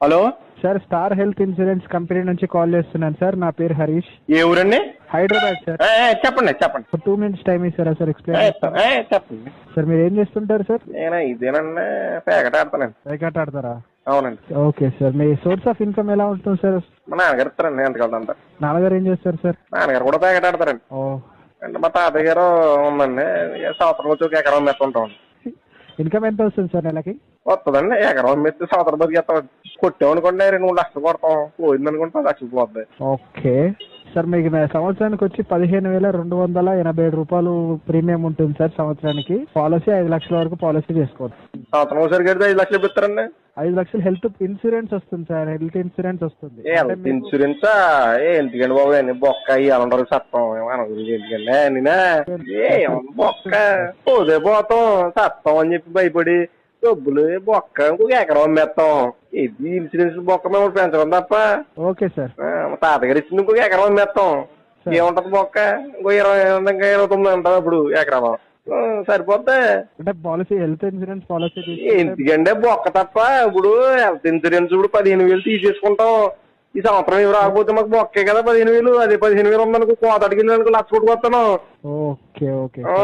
Hello? Sir star health insurance company నుంచి call చేస్తున్నాను sir. నా పేరు హరీష్. ఏ ఊరండి? హైదరాబాద్ సార్. ఏ, ఏ, చెప్పండి చెప్పండి. టూ మినిట్స్ టైం ఇస్తారా సార్? ఏ, ఎక్స్ప్లెయిన్ ఏ, చెప్పండి. సార్ మీరు ఏం చేస్తుంటారు సార్? నేను ఇదేనండి పేకట ఆడతానండి. రైకాట్ ఆడతారా? అవునండి. ఓకే సార్ మీ సోర్స్ ఆఫ్ ఇన్కమ్ ఎలా ఉంటుంది సార్? మా నాన్నగారు ఇస్తారండి ఎంతకాలం అంతా నాన్నగారు ఏం చేస్తారు సార్? నాన్నగారు కూడా పేకట ఆడతారండి. ఓ. అంటే మా తాతయ్య గారు ఉందండి ఇక సంవత్సరం వచ్చి ఒక ఎకరం మెత్తుంటాం ఇన్కమ్ ఎంత వస్తుంది సార్ నెలకి? వస్తుందండి ఎకరం మెత్తి సంవత్సరం కొట్టామనుకోండి రెండు మూడు లక్షలు కొడతాం పోయింది అనుకుంటే లక్షలు పోద్ది. ఓకే. సార్ మీకు సంవత్సరానికి వచ్చి పదిహేను వేల రెండు వందల ఎనభై ఏడు రూపాయలు ప్రీమియం ఉంటుంది సార్ సంవత్సరానికి. పాలసీ ఐదు లక్షల వరకు పాలసీ చేసుకోవచ్చు. సంవత్సరం ఒకసారి కడితే ఐదు లక్షలు ఇస్తారండి ఐదు లక్షలు హెల్త్ ఇన్సూరెన్స్ వస్తుంది సార్ హెల్త్ ఇన్సూరెన్స్ వస్తుంది. హెల్త్ ఇన్సూరెన్సా? ఎందుకండి బాబు అన్ని బొక్క ఉంటారు సత్తం ఎందుకండి? బొక్క? పోదే పోతాం సత్తం అని చెప్పి భయపడి డబ్బులు బొక్క ఇంకొక ఎకరం అమ్మేస్తాం ఇది ఇన్సూరెన్స్ బొక్క మేము పెంచడం తప్ప ఓకే సార్ తాతగారు ఇచ్చింది ఇంకొక ఎకరం అమ్మేస్తాం ఏముంటది బొక్క ఇంకో ఇరవై ఇంకా ఇరవై తొమ్మిది ఉంటుంది అప్పుడు ఎకరం ఆ, సరిపోద్ది అంటే పాలసీ హెల్త్ ఇన్సూరెన్స్ పాలసీ ఎందుకంటే బొక్క తప్ప ఇప్పుడు హెల్త్ ఇన్సూరెన్స్ ఇప్పుడు పదిహేను వేలు తీసేసుకుంటాం ఈ సంవత్సరం ఏమి రాకపోతే మాకు బొక్కే కదా పదిహేను వేలు అదే పదిహేను వేలు ఉందనుకో కోతడికి వెళ్ళి లక్ష కొట్టుకొస్తాను ఓకే ఓకే ఆ,